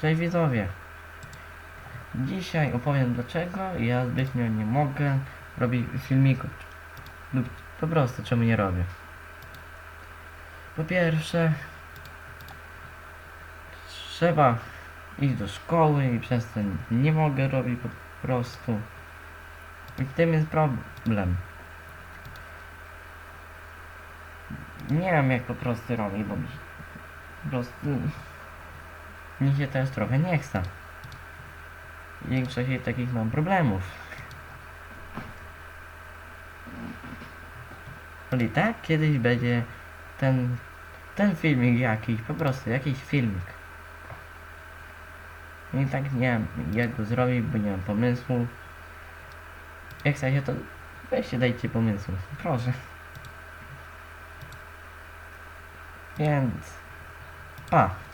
Cześć widzowie. Dzisiaj opowiem dlaczego ja zbytnio nie mogę robić filmików. Lub po prostu czemu nie robię. Po pierwsze trzeba iść do szkoły i przez to nie mogę robić po prostu. I w tym jest problem. Nie wiem jak po prostu robić, bo po prostu mi się też trochę nie chce. Większość takich mam problemów. Ale i tak kiedyś będzie ten, ten filmik jakiś, po prostu jakiś filmik. I tak nie wiem jak go zrobić, bo nie mam pomysłu. Jak chcecie to weźcie dajcie pomysłów, proszę. Więc pa.